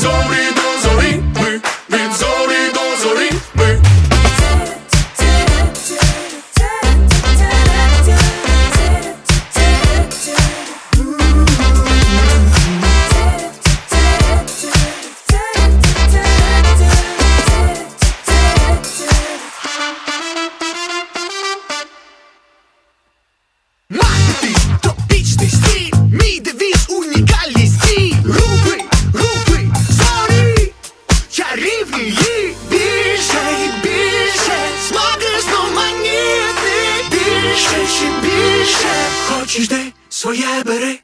Sorry. Чижди своє бери.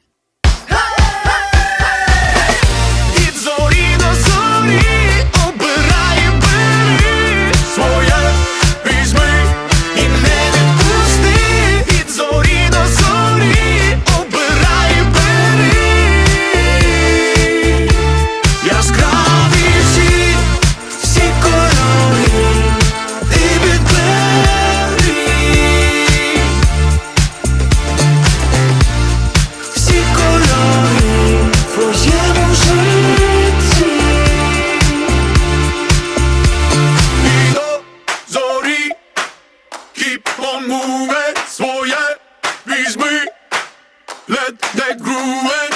Mam mówię swoje, wizmy, letnie grube